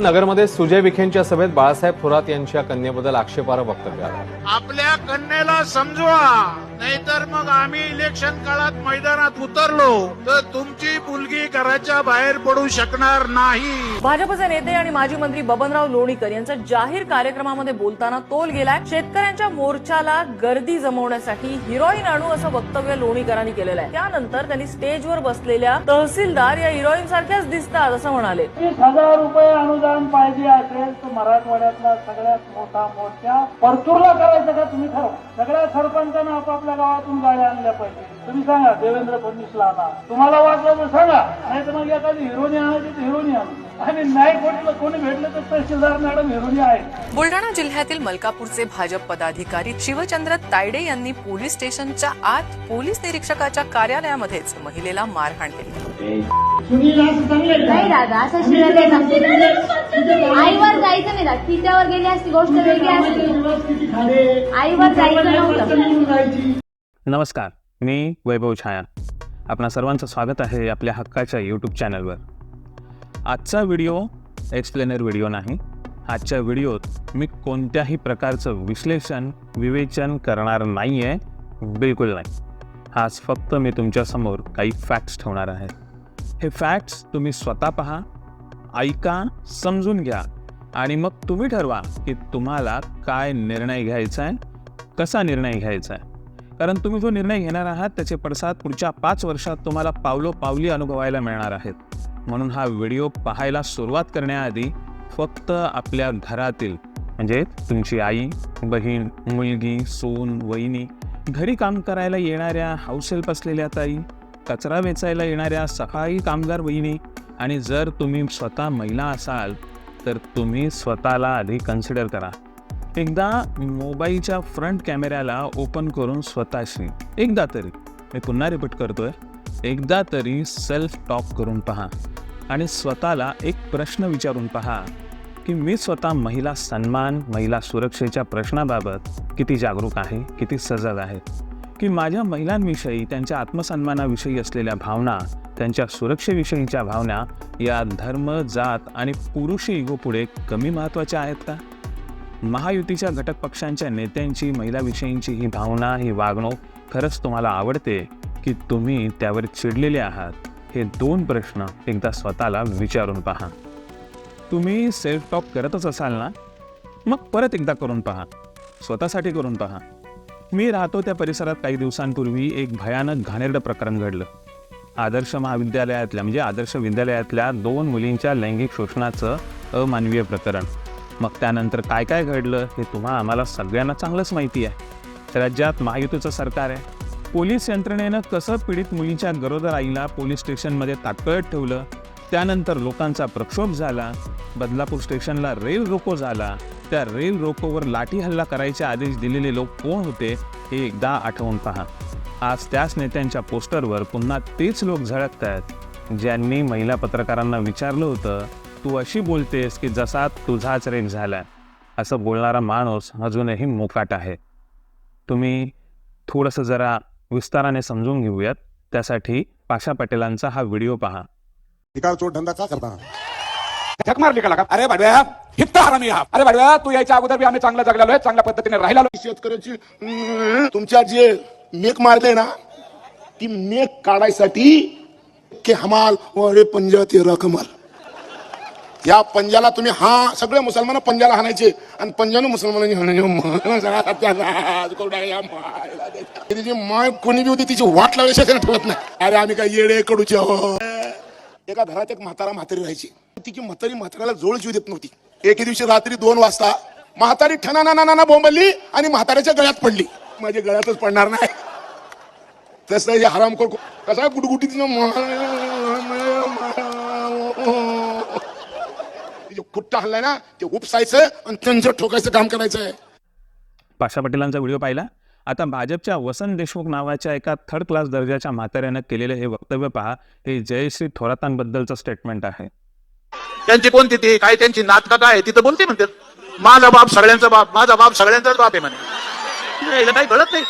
नगरमध्ये सुजय विखेंच्या सभेत बाळासाहेब थोरात यांच्या कन्येबद्दल आक्षेपार्ह वक्तव्य आलं. आपल्या कन्येला समजवा. नाहीतर मग आम्ही इलेक्शन काळात मैदानात उतरलो तर तुमची मुलगी घराच्या बाहेर पडू शकणार नाही. भाजपचे नेते आणि माजी मंत्री बबनराव लोणीकर यांचा जाहीर कार्यक्रमामध्ये बोलताना तोल गेलाय. शेतकऱ्यांच्या मोर्चाला गर्दी जमवण्यासाठी हिरोईन आणू असं वक्तव्य लोणीकरांनी केलेलं आहे. त्यानंतर त्यांनी स्टेजवर बसलेल्या तहसीलदार या हिरोईन सारख्याच दिसतात असं म्हणाले. तीस हजार रुपये अनुदान मतदान पाहिजे असेल तर मराठवाड्यातला सगळ्यात मोठा मोर्चा परतूरला करायचं का तुम्ही ठरवा? सगळ्या सरपंचांना आपापल्या गावातून गाड्या आणल्या पाहिजे. तुम्ही सांगा देवेंद्र फडणवीसला आणा तुम्हाला वाटलं तर सांगा नाही तर मग एखादी हिरोनी आणायची तर हिरोनी आणा. आणि नाही कोणी कोणी भेटलं तर तहसीलदार मॅडम हिरोनी आहे. बुलढाणा जिल्ह्यातील मलकापूरचे भाजप पदाधिकारी शिवचंद्र तायडे यांनी पोलीस स्टेशनच्या आत पोलीस निरीक्षकाच्या कार्यालयामध्येच महिलेला मारहाण केली. सुनील असं चांगलं नाही दादा असं आईवर जायचं नाही दादा. तिच्यावर गेली असती गोष्ट वेगळी असती. आईवर जायचं नव्हतं. नमस्कार मी वैभव छाया आपणा सर्वांचं स्वागत आहे आपल्या हक्काच्या यूट्यूब चॅनलवर आजचा व्हिडिओ एक्सप्लेनर व्हिडिओ नाही. आजच्या व्हिडिओत मी कोणत्याही प्रकारचं विश्लेषण विवेचन करणार नाही आहे बिलकुल नाही. आज फक्त मी तुमच्यासमोर काही फॅक्ट्स ठेवणार आहे. हे फॅक्ट्स तुम्ही स्वतः पहा ऐका समजून घ्या आणि मग तुम्ही ठरवा की तुम्हाला काय निर्णय घ्यायचा आहे कसा निर्णय घ्यायचा आहे. कारण तुम्ही जो निर्णय घेणार आहात त्याचे पडसाद पुढच्या पाच वर्षात तुम्हाला पावलो पावली अनुभवायला मिळणार आहेत. म्हणून हा व्हिडिओ पाहायला सुरुवात करण्याआधी फक्त आपल्या घरातील म्हणजे तुमची आई बहीण मुलगी सून वहिनी घरी काम करायला येणाऱ्या हाऊसहेल्प असलेल्या ताई कचरा वेचायला येणाऱ्या सफाई कामगार बहिणी आणि जर तुम्ही स्वतः महिला असाल तर तुम्ही स्वतःला आधी कन्सिडर करा. एकदा मोबाईलच्या फ्रंट कॅमेऱ्याला ओपन करून स्वतःशी एकदा तरी मी पुन्हा रिपीट करतोय एकदा तरी सेल्फ टॉक करून पहा आणि स्वतःला एक प्रश्न विचारून पहा की मी स्वतः महिला सन्मान महिला सुरक्षेच्या प्रश्नाबाबत किती जागरूक आहे किती सजग आहे? की माझ्या महिलांविषयी त्यांच्या आत्मसन्मानाविषयी असलेल्या भावना त्यांच्या सुरक्षेविषयीच्या भावना या धर्म जात आणि पुरुषी इगोपुढे कमी महत्त्वाच्या आहेत का? महायुतीच्या घटक पक्षांच्या नेत्यांची महिलाविषयींची ही भावना ही वागणूक खरंच तुम्हाला आवडते की तुम्ही त्यावर चिडलेले आहात? हे दोन प्रश्न एकदा स्वतःला विचारून पहा. तुम्ही सेल्फ टॉक करतच असाल ना? मग परत एकदा करून पहा. स्वतःसाठी करून पहा. मी राहतो त्या परिसरात काही दिवसांपूर्वी एक भयानक घाणेरडं प्रकरण घडलं. आदर्श महाविद्यालयातल्या म्हणजे आदर्श विद्यालयातल्या दोन मुलींच्या लैंगिक शोषणाचं अमानवीय प्रकरण. मग त्यानंतर काय काय घडलं हे तुम्हा आम्हाला सगळ्यांना चांगलंच माहिती आहे. राज्यात महायुतीचं सरकार आहे. पोलीस यंत्रणेनं कसं पीडित मुलीच्या गरोदर आईला पोलीस स्टेशनमध्ये ताटकळत ठेवलं? त्यानंतर लोकांचा प्रक्षोभ झाला. बदलापूर स्टेशनला रेल रोको झाला. त्या रेल रोकोवर लाठी हल्ला करायचे आदेश दिलेले लोक कोण होते हे एकदा आठवून पहा. आज त्याच नेत्यांच्या पोस्टरवर पुन्हा तेच लोक झळकत आहेत. ज्यांनी महिला पत्रकारांना विचारलं होतं तू अशी बोलतेस की जसा तुझाच रेप झाला असं बोलणारा माणूस अजूनही मोकाट आहे. तुम्ही थोडंसं जरा विस्ताराने समजून घेऊयात. त्यासाठी पाशा पटेलांचा हा व्हिडिओ पहा. धंदा का करता झक मारली का अरे भाडव्या हित्त हरामी हा अरे भाडव्या तू यायच्या अगोदर बी आम्ही चांगला जगलेलो आहे चांगल्या पद्धतीने राहिला शेतकऱ्याची तुमच्या जे मेक मारले ना ती मेक काढायसाठी के हमाल अरे पंजा ते रकमाल या पंजाला तुम्ही हा सगळे मुसलमान पंजाला हाणायचे. आणि पंजानं मुसलमानांनी हाणायचे. हो, सगळा या तिची माय कोणी बी होती तिची वाट लावायची ठेवत नाही. अरे आम्ही काय येडे कडूचे हो एका घरात एक म्हातारा म्हातारी राहायची. तिची म्हातारी म्हाताऱ्याला जोड जीव देत नव्हती. एके दिवशी रात्री दोन वाजता म्हातारी ठणा ना ना बोंबलली आणि म्हाताऱ्याच्या गळ्यात पडली. माझ्या गळ्यातच पडणार नाही. तसं हे हरामखोर कसा गुटगुटी तिचं खुट्टा हल्लाय ना ते उपसायचं आणि त्यांचं ठोकायचं काम करायचं आहे पाशा पटेलांचा व्हिडिओ पाहिला. आता भाजपच्या वसंत देशमुख नावाच्या एका थर्ड क्लास दर्जाच्या म्हाताऱ्यानं केलेलं हे वक्तव्य पहा. हे जयश्री थोरातांबद्दलचं स्टेटमेंट आहे. त्यांची कोणती ती? काय त्यांची नाटकं काय? तिथं बोलते म्हणते. माझा बाप सगळ्यांचा बाप माझा बाप सगळ्यांचाच बाप आहे म्हणे. याला काही कळत नाही.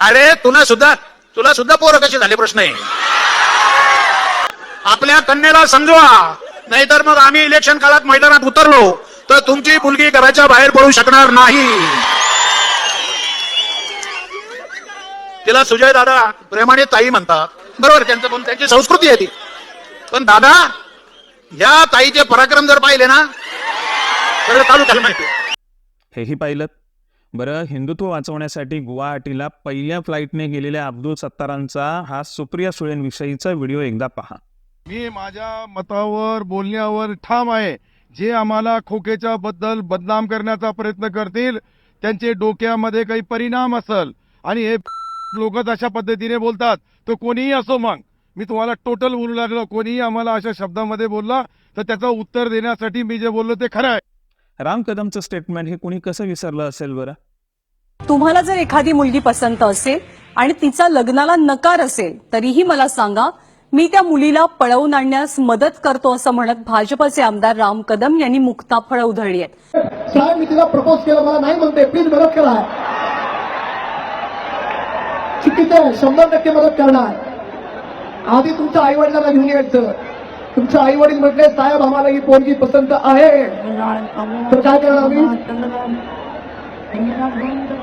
अरे तुला सुद्धा तुला सुद्धा पोरं कशी झाले प्रश्न आहे? आपल्या कन्येला समजवा. नाहीतर मग आम्ही इलेक्शन काळात मैदानात उतरलो तर तुमची मुलगी घराच्या बाहेर पडू शकणार नाही. तिला सुजय दादा प्रेमाने ताई म्हणतात. बरोबर त्यांचं पण त्यांची संस्कृती आहे ती. पण दादा या ताईचे पराक्रम जर पाहिले ना तर तालुक्याला माहिती हेही पाहिलं. बरं हिंदुत्व वाचवण्यासाठी गुवाहाटीला पहिल्या फ्लाईटने गेलेल्या अब्दुल सत्तारांचा हा सुप्रिया सुळेंविषयीचा व्हिडिओ एकदा पहा. मी माझ्या मतावर बोलण्यावर ठाम आहे. जे आम्हाला खोकेच्या बद्दल बदनाम करण्याचा प्रयत्न करतील त्यांचे डोक्यामध्ये काही परिणाम असल. आणि हे लोक अशा पद्धतीने बोलतात तो कोणीही असो मग. मी तुम्हाला टोटल बोलू लागलो. कोणीही आम्हाला अशा शब्दामध्ये बोलला तर त्याचं उत्तर देण्यासाठी मी जे बोललो ते खरं आहे. राम कदमचं स्टेटमेंट हे कुणी कसं विसरलं असेल बरं? तुम्हाला जर एखादी मुलगी पसंत असेल आणि तिचा लग्नाला नकार असेल तरीही मला सांगा मी त्या मुलीला पळवून आणण्यास मदत करतो असं म्हणत भाजपचे आमदार राम कदम यांनी मुक्ताफळं उधळली आहेत. मी तिला प्रपोज केलं मला नाही म्हणते प्लीज मदत करा. चुकीचं शंभर टक्के मदत करणार. आधी तुमच्या आई वडिलांना घेऊन यायचं. तुमच्या आई वडील म्हटले साहेब आम्हाला ही पोरगी पसंत आहे. तर काय करणार आम्ही?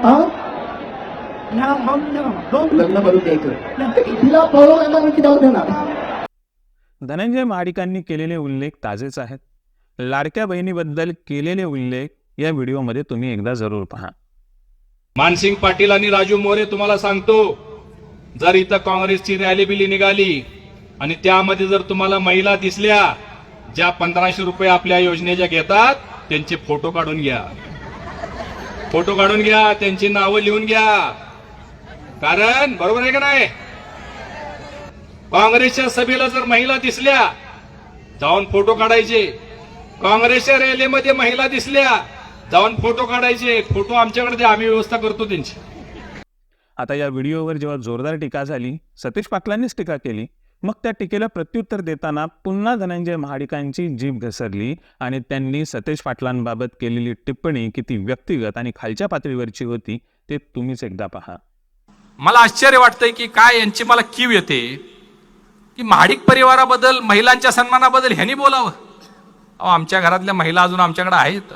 हा? लग्न करून द्यायचं. तिला पळवून येणार की जाऊ देणार. धनंजय महाडिकांनी केलेले उल्लेख ताजेच आहेत. लाडक्या बहिणीबद्दल केलेले उल्लेख या व्हिडिओमध्ये तुम्ही एकदा जरूर पहा. मानसिंग पाटील आणि राजू मोरे तुम्हाला सांगतो जर इथं काँग्रेसची रॅली बिली निघाली आणि त्यामध्ये जर तुम्हाला महिला दिसल्या ज्या पंधराशे रुपये आपल्या योजनेच्या घेतात त्यांचे फोटो काढून घ्या. फोटो काढून घ्या त्यांची नावं लिहून घ्या. कारण बरोबर आहे का नाही? काँग्रेसच्या सभेला जर महिला दिसल्या जाऊन फोटो काढायचे. काँग्रेसच्या रॅलीमध्ये महिला दिसल्या जाऊन फोटो काढायचे. फोटो आमच्याकडे आम्ही व्यवस्था करतो त्यांची. आता या व्हिडिओवर जेव्हा जोरदार टीका झाली सतीश पाटलांनीच टीका केली मग त्या टीकेला प्रत्युत्तर देताना पुन्हा धनंजय महाडिकांची जीभ घसरली आणि त्यांनी सतीश पाटलांबाबत केलेली टिप्पणी किती व्यक्तिगत आणि खालच्या पातळीवरची होती ते तुम्हीच एकदा पहा. मला आश्चर्य वाटतंय की काय यांची मला कीव येते. की महाडिक परिवाराबद्दल महिलांच्या सन्मानाबद्दल ह्यांनी बोलावं? अहो आमच्या घरातल्या महिला अजून आमच्याकडे आहेत.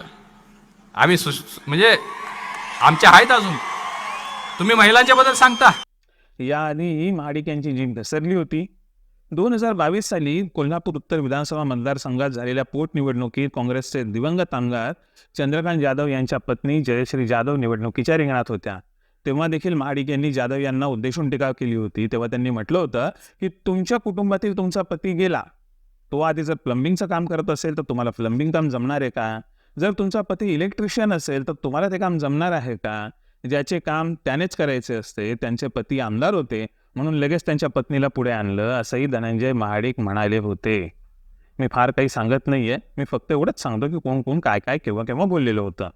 आम्ही सु म्हणजे आमच्या आहेत अजून. तुम्ही महिलांच्या बद्दल सांगता. याआधी महाडिक यांची जीभ घसरली होती. दोन हजार बावीस साली कोल्हापूर उत्तर विधानसभा मतदारसंघात झालेल्या पोटनिवडणुकीत काँग्रेसचे दिवंगत आमदार चंद्रकांत जाधव यांच्या पत्नी जयश्री जाधव निवडणुकीच्या रिंगणात होत्या. तेव्हा देखील महाडिक यांनी जाधव यांना उद्देशून टीका केली होती. तेव्हा त्यांनी म्हटलं होतं की तुमच्या कुटुंबातील तुमचा पती गेला. तो आधी जर प्लंबिंगचं काम करत असेल तर तुम्हाला प्लंबिंग काम जमणार आहे का? जर तुमचा पती इलेक्ट्रिशियन असेल तर तुम्हाला ते काम जमणार आहे का? ज्याचे काम त्यानेच करायचे असते त्यांचे पती आमदार होते म्हणून लगेच त्यांच्या पत्नीला पुढे आणलं असंही धनंजय महाडिक म्हणाले होते. मी फार काही सांगत नाहीये मी फक्त एवढंच सांगतो की कोण कोण काय काय केव्हा केव्हा बोललेलं होतं.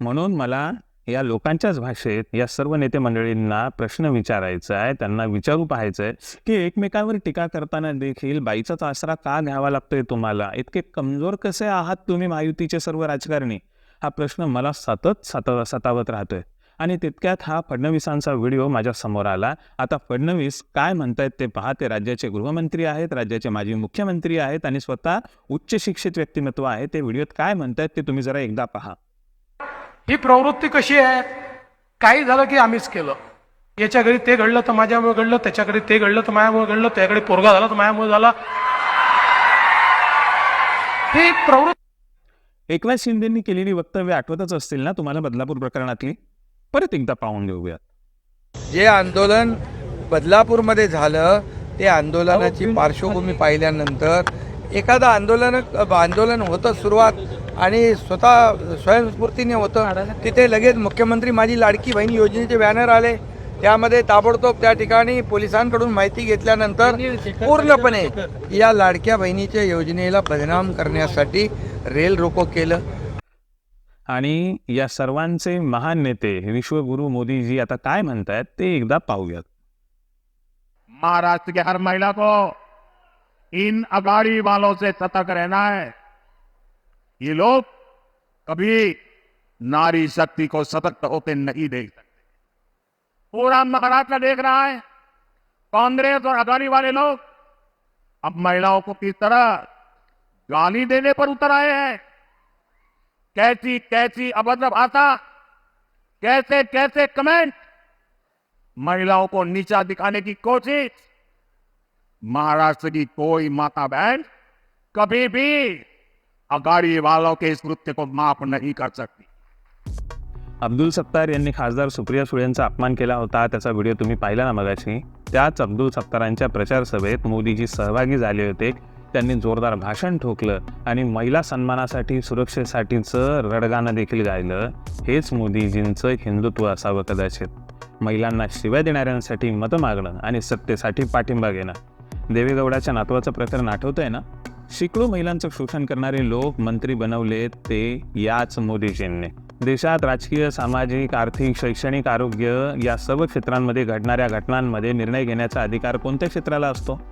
म्हणून मला या लोकांच्याच भाषेत या सर्व नेते मंडळींना प्रश्न विचारायचा आहे त्यांना विचारू पाहायचं आहे की एकमेकांवर टीका करताना देखील बाईचाच आसरा का घ्यावा लागतोय तुम्हाला? इतके कमजोर कसे आहात तुम्ही महायुतीचे सर्व राजकारणी? हा प्रश्न मला सतत सत सतावत राहतोय. आणि तितक्यात हा फडणवीसांचा व्हिडिओ माझ्यासमोर आला. आता फडणवीस काय म्हणतायत ते पहा. ते राज्याचे गृहमंत्री आहेत राज्याचे माजी मुख्यमंत्री आहेत आणि स्वतः उच्च शिक्षित व्यक्तिमत्व आहे. ते व्हिडिओत काय म्हणतायत ते तुम्ही जरा एकदा पहा. ही प्रवृत्ती कशी आहे? काही झालं की आम्हीच केलं. याच्या घरी ते घडलं तर माझ्यामुळे घडलं त्याच्या घरी ते घडलं तर माझ्यामुळे घडलं त्याकडे पोरगा झाला तर माझ्यामुळे झाला. ही प्रवृत्ती एकनाथ शिंदेंनी केलेली वक्तव्य आठवतच असतील ना तुम्हाला बदलापूर प्रकरणातली? परत एकदा पाहून घेऊयात. जे आंदोलन बदलापूरमध्ये झालं ते आंदोलनाची पार्श्वभूमी पाहिल्यानंतर एखादं आंदोलन आंदोलन होतं सुरुवात आणि स्वतः स्वयंस्फूर्तीने होतं तिथे लगेच मुख्यमंत्री माझी लाडकी बहीण योजनेचे बॅनर आले. त्यामध्ये ताबडतोब त्या ठिकाणी पोलिसांकडून माहिती घेतल्यानंतर पूर्णपणे या लाडक्या बहिणीच्या योजनेला बदनाम करण्यासाठी रेल रोको केलं. आणि या सर्वांचे महान नेते विश्वगुरु मोदीजी आता काय म्हणतायत ते एकदा पाहूयात. महाराष्ट्र के हर महिला को इन अगाड़ी वालों से सतर्क रहना है। ये लोग कभी नारी शक्ति को सतर्क होते नहीं देख सकते। पूरा महाराष्ट्र देख रहा है। कांग्रेस और अदानी वाले लोग अब महिलाओं को किस तरह गाली देने पर उतर आए हैं? कैसी कैसी अभद्र भाषा कैसे कैसे कमेंट महिलाओं को नीचा दिखाने की कोशिश। महाराष्ट्र की कोई माता बहन कभी भी अगाड़ी वालों के इस कृत्य को माफ नहीं कर सकती। अब्दुल सत्तार यांनी खासदार सुप्रिया सुळेंचा अपमान केला होता त्याचा व्हिडिओ तुम्ही पाहिला ना मगाशी? त्याच अब्दुल सत्तारांच्या प्रचार सभेत मोदीजी सहभागी झाले होते. त्यांनी जोरदार भाषण ठोकलं आणि महिला सन्मानासाठी सुरक्षेसाठीचं रडगाणं देखील गायलं. हेच मोदीजींचं हिंदुत्व असावं कदाचित. महिलांना शिव्या देणाऱ्यांसाठी मतं मागणं आणि सत्तेसाठी पाठिंबा घेणं. देवेगौडाच्या नातवाचं प्रकरण आठवतंय ना? शेकडो महिलांचं शोषण करणारे लोक मंत्री बनवले ते याच मोदीजींनी. देशात राजकीय सामाजिक आर्थिक शैक्षणिक आरोग्य या सर्व क्षेत्रांमध्ये घडणाऱ्या घटनांमध्ये निर्णय घेण्याचा अधिकार कोणत्या क्षेत्राला असतो?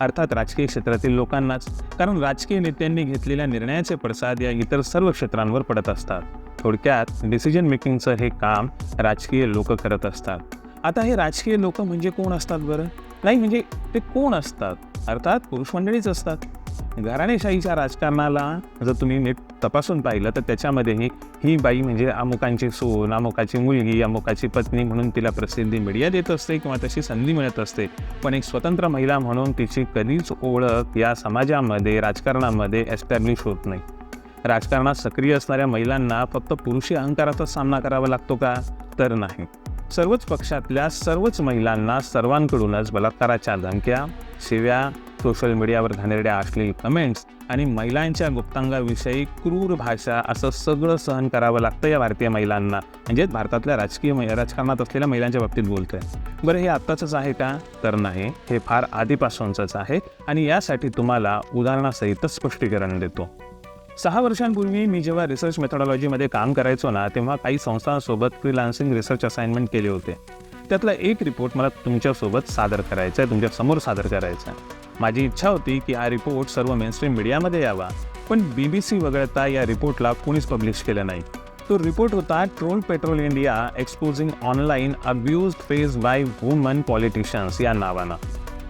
अर्थात राजकीय क्षेत्रातील लोकांनाच. कारण राजकीय नेत्यांनी घेतलेल्या निर्णयाचे पडसाद या इतर सर्व क्षेत्रांवर पडत असतात. थोडक्यात डिसिजन मेकिंगचं हे काम राजकीय लोक करत असतात. आता हे राजकीय लोक म्हणजे कोण असतात बरं? नाही म्हणजे ते कोण असतात? अर्थात पुरुष मंडळीच असतात. घराणेशाहीच्या राजकारणाला जर तुम्ही नीट तपासून पाहिलं तर त्याच्यामध्येही ही बाई म्हणजे अमुकांची सून अमुकाची मुलगी अमुकाची पत्नी म्हणून तिला प्रसिद्धी मीडिया देत असते किंवा तशी संधी मिळत असते. पण एक स्वतंत्र महिला म्हणून तिची कधीच ओळख या समाजामध्ये राजकारणामध्ये एस्टॅब्लिश होत नाही. राजकारणात सक्रिय असणाऱ्या महिलांना फक्त पुरुषी अहंकाराचाच सामना करावा लागतो का? तर नाही. सर्वच पक्षातल्या सर्वच महिलांना सर्वांकडूनच बलात्काराच्या धमक्या शिव्या सोशल मीडियावर घाणेरड्या असलेली कमेंट्स आणि महिलांच्या गुप्तांगाविषयी क्रूर भाषा असं सगळं सहन करावं लागतं या भारतीय महिलांना. म्हणजे भारतातल्या राजकीय मै- राजकारणात असलेल्या महिलांच्या बाबतीत बोलतोय. बरं हे आत्ताचंच आहे का? तर नाही. हे फार आधीपासूनचंच आहे आणि यासाठी तुम्हाला उदाहरणासहितच स्पष्टीकरण देतो. सहा वर्षांपूर्वी मी जेव्हा रिसर्च मेथॉडॉलॉजीमध्ये काम करायचो ना तेव्हा काही संस्थांसोबत फ्रीलान्सिंग रिसर्च असाइनमेंट केले होते. त्यातला एक रिपोर्ट मला तुमच्यासोबत सादर करायचा आहे तुमच्यासमोर सादर करायचा आहे माझी इच्छा होती की हा रिपोर्ट सर्व मेनस्ट्रीम मीडियामध्ये यावा पण बी बी सी वगळता या रिपोर्टला कोणीच पब्लिश केलं नाही. तो रिपोर्ट होता troll patrol India exposing online abuse face by woman politicians या नावानं.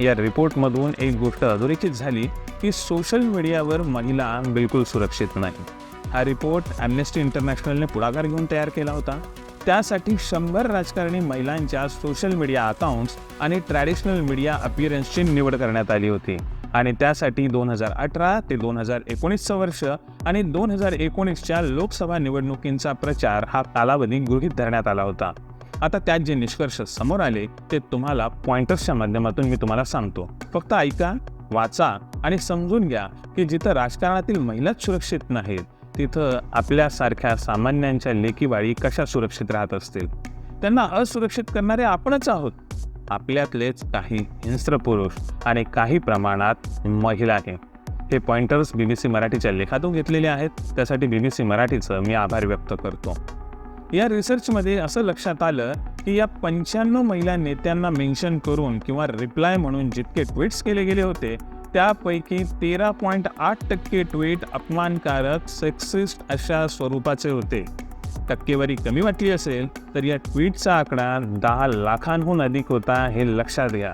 या रिपोर्टमधून एक गोष्ट अधोरेखित झाली की सोशल मीडियावर महिला बिलकुल सुरक्षित नाही. हा रिपोर्ट ॲम्नेस्टी इंटरनॅशनलने पुढाकार घेऊन तयार केला होता. त्यासाठी शंभर राजकारणी महिलांच्या सोशल मीडिया अकाउंट्स आणि ट्रॅडिशनल मीडिया अपिअरन्सची निवड करण्यात आली होती. आणि त्यासाठी दोन हजार अठरा ते दोन हजार एकोणीसचं वर्ष आणि दोन हजार एकोणीसच्या लोकसभा निवडणुकींचा प्रचार हा कालावधी गृहीत धरण्यात आला होता. आता त्यात जे निष्कर्ष समोर आले ते तुम्हाला पॉइंटर्सच्या माध्यमातून मी तुम्हाला सांगतो. फक्त ऐका. वाचा आणि समजून घ्या की जिथं राजकारणातील महिलाच सुरक्षित नाहीत तिथं आपल्यासारख्या सामान्यांच्या लेकीबाळी कशा सुरक्षित राहत असतील? त्यांना असुरक्षित करणारे आपणच आहोत. आपल्यातलेच काही हिंस्त्र पुरुष आणि काही प्रमाणात महिला आहे हे पॉइंटर्स बी बी सी मराठीच्या लेखातून घेतलेले आहेत. त्यासाठी बी बी सी मराठीचं मी आभार व्यक्त करतो. या रिसर्चमध्ये असं लक्षात आलं की या पंच्याण्णव महिला नेत्यांना मेन्शन करून किंवा रिप्लाय म्हणून जितके ट्विट्स केले गेले होते त्यापैकी तेरा पॉईंट आठ टक्के ट्विट अपमानकारक सेक्सिस्ट अशा स्वरूपाचे होते. टक्केवारी कमी वाटली असेल तर या ट्विटचा आकडा दहा लाखांहून अधिक होता हे लक्षात घ्या.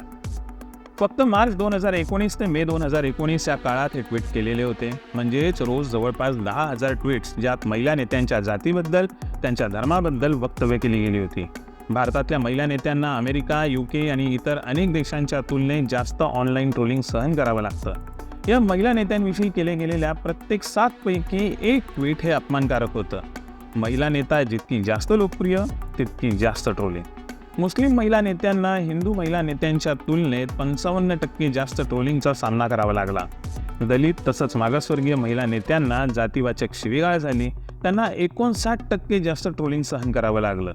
फक्त मार्च दोन हजार एकोणीस ते मे दोन हजार एकोणीस या काळात हे ट्विट केलेले होते. म्हणजेच रोज जवळपास दहा हजार ट्विट्स ज्यात महिला नेत्यांच्या जातीबद्दल त्यांच्या धर्माबद्दल वक्तव्य केली गेली होती. भारतातल्या महिला नेत्यांना अमेरिका युके आणि इतर अनेक देशांच्या तुलनेत जास्त ऑनलाईन ट्रोलिंग सहन करावं लागतं. या महिला नेत्यांविषयी केले गेलेल्या प्रत्येक सातपैकी एक ट्विट हे अपमानकारक होतं. महिला नेता जितकी जास्त लोकप्रिय तितकी जास्त ट्रोलिंग मुस्लिम महिला नेत्यांना हिंदू महिला नेत्यांच्या तुलनेत पंचावन्न टक्के जास्त ट्रोलिंगचा सामना करावा लागला. दलित तसंच मागासवर्गीय महिला नेत्यांना जातीवाचक शिवीगाळ झाली. त्यांना एकोणसाठ टक्के जास्त ट्रोलिंग सहन करावं लागलं.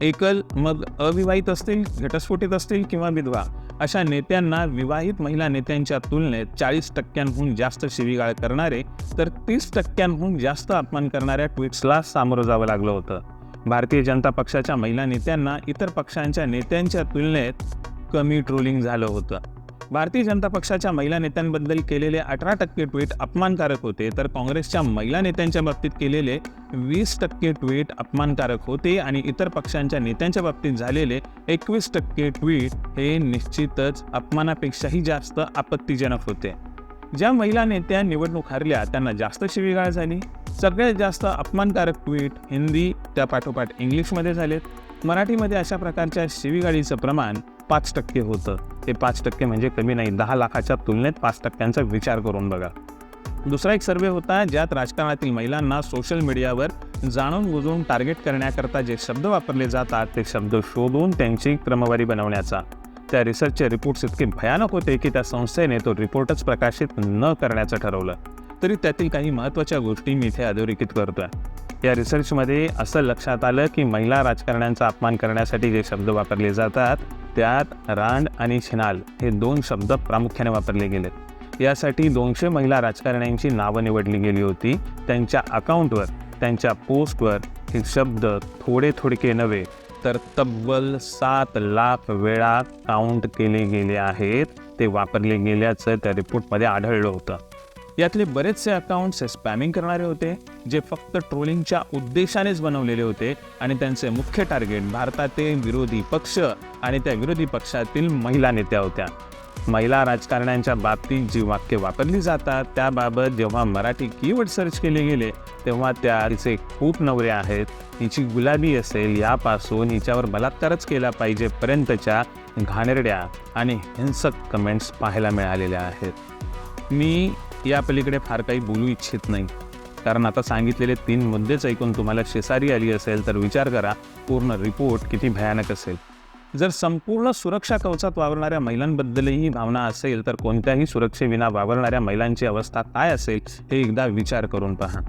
एकल मग अविवाहित असतील घटस्फोटित असतील किंवा विधवा अशा नेत्यांना विवाहित महिला नेत्यांच्या तुलनेत चाळीस टक्क्यांहून जास्त शिवीगाळ करणारे तर तीस टक्क्यांहून जास्त अपमान करणाऱ्या ट्विट्सला सामोरं जावं लागलं होतं. भारतीय जनता पक्षाच्या महिला नेत्यांना इतर पक्षांच्या नेत्यांच्या तुलनेत कमी ट्रोलिंग झालं होतं. भारतीय जनता पक्षाच्या महिला नेत्यांबद्दल केलेले अठरा टक्के ट्विट अपमानकारक होते तर काँग्रेसच्या महिला नेत्यांच्या बाबतीत केलेले वीस टक्के ट्विट अपमानकारक होते आणि इतर पक्षांच्या नेत्यांच्या बाबतीत झालेले एकवीस टक्के ट्विट हे निश्चितच अपमानापेक्षाही जास्त आपत्तीजनक होते. ज्या महिला नेत्या निवडणूक हरल्या त्यांना जास्त शिवीगाळ झाली. सगळ्यात जास्त अपमानकारक ट्विट हिंदी त्या पाठोपाठ इंग्लिशमध्ये झालेत. मराठीमध्ये अशा प्रकारच्या शिवीगाळीचं प्रमाण पाच टक्के होतं. ते पाच टक्के म्हणजे कमी नाही दहा लाखाच्या तुलनेत पाच टक्क्यांचा विचार करून बघा. दुसरा एक सर्वे होता ज्यात राजकारणातील महिलांना सोशल मीडियावर जाणून बुजवून टार्गेट करण्याकरता जे शब्द वापरले जातात ते शब्द शोधून त्यांची क्रमवारी बनवण्याचा. त्या रिसर्चचे रिपोर्ट्स इतके भयानक होते की त्या संस्थेने तो रिपोर्टच प्रकाशित न करण्याचं ठरवलं. तरी त्यातील काही महत्त्वाच्या गोष्टी मी इथे अधोरेखित करतो आहे या रिसर्चमध्ये असं लक्षात आलं की महिला राजकारण्यांचा अपमान करण्यासाठी जे शब्द वापरले जातात त्यात रांड आणि छिनाल हे दोन शब्द प्रामुख्याने वापरले गेलेत. यासाठी दोनशे महिला राजकारण्यांची नावं निवडली गेली होती. त्यांच्या अकाउंटवर त्यांच्या पोस्टवर हे शब्द थोडे थोडके नव्हे तर तब्बल सात लाख वेळा काउंट केले गेले आहेत. ते वापरले गेल्याचं त्या रिपोर्टमध्ये आढळलं होतं. यातले बरेचसे अकाउंट्स स्पॅमिंग करणारे होते जे फक्त ट्रोलिंगच्या उद्देशानेच बनवलेले होते आणि त्यांचे मुख्य टार्गेट भारतातील विरोधी पक्ष आणि त्या विरोधी पक्षातील महिला नेत्या होत्या. महिला राजकारण्यांच्या बाबतीत जी वाक्य वापरली जातात त्याबाबत जेव्हा मराठी कीवर्ड सर्च केले गेले तेव्हा त्या तिचे खूप नवरे आहेत. हिची गुलाबी असेल यापासून हिच्यावर बलात्कारच केला पाहिजेपर्यंतच्या घाणेरड्या आणि हिंसक कमेंट्स पाहायला मिळालेल्या आहेत. मी या पलीकडे फार काही बोलू इच्छित नाही. कारण आता सांगितलेले तीन मुद्देच ऐकून तुम्हाला शेसारी आली असेल तर विचार करा पूर्ण रिपोर्ट किती भयानक असेल. जर संपूर्ण सुरक्षा कवचात वावरणाऱ्या महिलांबद्दलही भावना असेल तर कोणत्याही सुरक्षेविना वावरणाऱ्या महिलांची अवस्था काय असेल हे एकदा विचार करून पहा.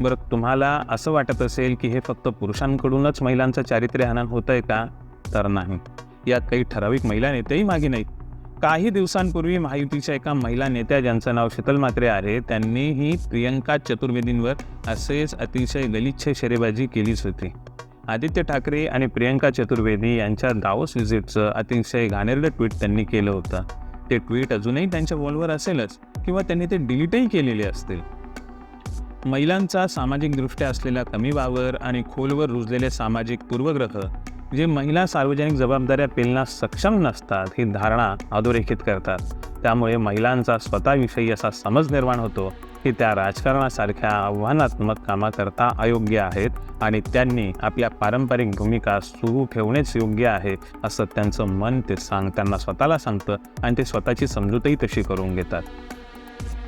बरं तुम्हाला असं वाटत असेल की हे फक्त पुरुषांकडूनच महिलांचं चारित्र्यहनन होतं आहे का? तर नाही. यात काही ठराविक महिला नेतेही मागे नाहीत. काही दिवसांपूर्वी महायुतीच्या एका महिला नेत्या ज्यांचं नाव शीतल म्हात्रे आहे त्यांनीही प्रियंका चतुर्वेदींवर असेच अतिशय गलिच्छ शेरेबाजी केलीच होती. आदित्य ठाकरे आणि प्रियंका चतुर्वेदी यांच्या दावोस विजिटचं अतिशय घाणेरडं ट्विट त्यांनी केलं होतं. ते ट्विट अजूनही त्यांच्या वॉलवर असेलच किंवा त्यांनी ते डिलीटही केलेले असतील. महिलांचा सामाजिकदृष्ट्या असलेला कमी वावर आणि खोलवर रुजलेले सामाजिक पूर्वग्रह जे महिला सार्वजनिक जबाबदाऱ्या पेलण्यास सक्षम नसतात ही धारणा अधोरेखित करतात. त्यामुळे महिलांचा स्वतःविषयी असा समज निर्माण होतो की त्या राजकारणासारख्या आव्हानात्मक कामाकरता अयोग्य आहेत आणि त्यांनी आपल्या पारंपरिक भूमिका सुरू ठेवणेच योग्य आहे असं त्यांचं मन ते सांग त्यांना स्वतःला सांगतं आणि ते स्वतःची समजूतही तशी करून घेतात.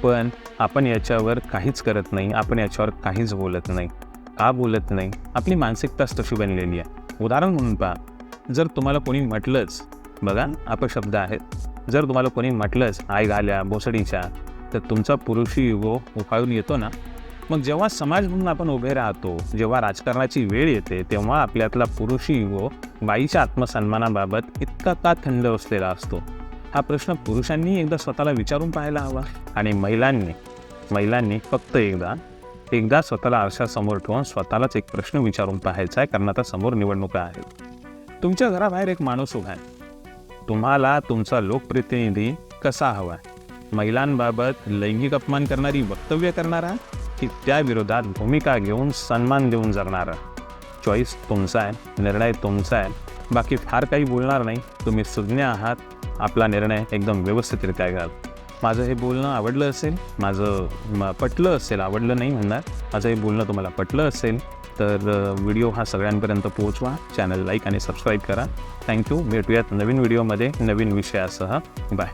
पण आपण याच्यावर काहीच करत नाही आपण याच्यावर काहीच बोलत नाही. का बोलत नाही? आपली मानसिकताच तशी बनलेली आहे. उदाहरण म्हणून पहा. जर तुम्हाला कोणी म्हटलंच बघा अपशब्द आहेत. जर तुम्हाला कोणी म्हटलंच आई घाल्या भोसडीच्या तर तुमचा पुरुषी युगो उफाळून येतो ना? मग जेव्हा समाज म्हणून आपण उभे राहतो जेव्हा राजकारणाची वेळ येते तेव्हा आपल्यातला पुरुषी युगो बाईच्या आत्मसन्मानाबाबत इतका का थंड असलेला असतो? हा प्रश्न पुरुषांनी एकदा स्वतःला विचारून पाहायला हवा आणि महिलांनी महिलांनी फक्त एकदा एकदा स्वतःला आरशासमोर ठेवून स्वतःलाच एक प्रश्न विचारून पाहायचा आहे कारण आता समोर निवडणुका आहेत. तुमच्या घराबाहेर एक माणूस उभा आहे. तुम्हाला तुमचा लोकप्रतिनिधी कसा हवा आहे? महिलांबाबत लैंगिक अपमान करणारी वक्तव्य करणारा की त्याविरोधात भूमिका घेऊन सन्मान देऊन जगणारा? चॉईस तुमचा आहे निर्णय तुमचा आहे. बाकी फार काही बोलणार नाही. तुम्ही सुज्ञ आहात. आपला निर्णय एकदम व्यवस्थितरित्या घ्याल. माझं हे बोलणं आवडलं असेल माझं पटलं असेल आवडलं नाही म्हणणार. माझं हे बोलणं तुम्हाला पटलं असेल तर व्हिडिओ हा सगळ्यांपर्यंत पोहोचवा. चॅनल लाईक आणि सबस्क्राईब करा. Thank you. भेटूयात नवीन व्हिडिओमध्ये नवीन विषयासह. बाय.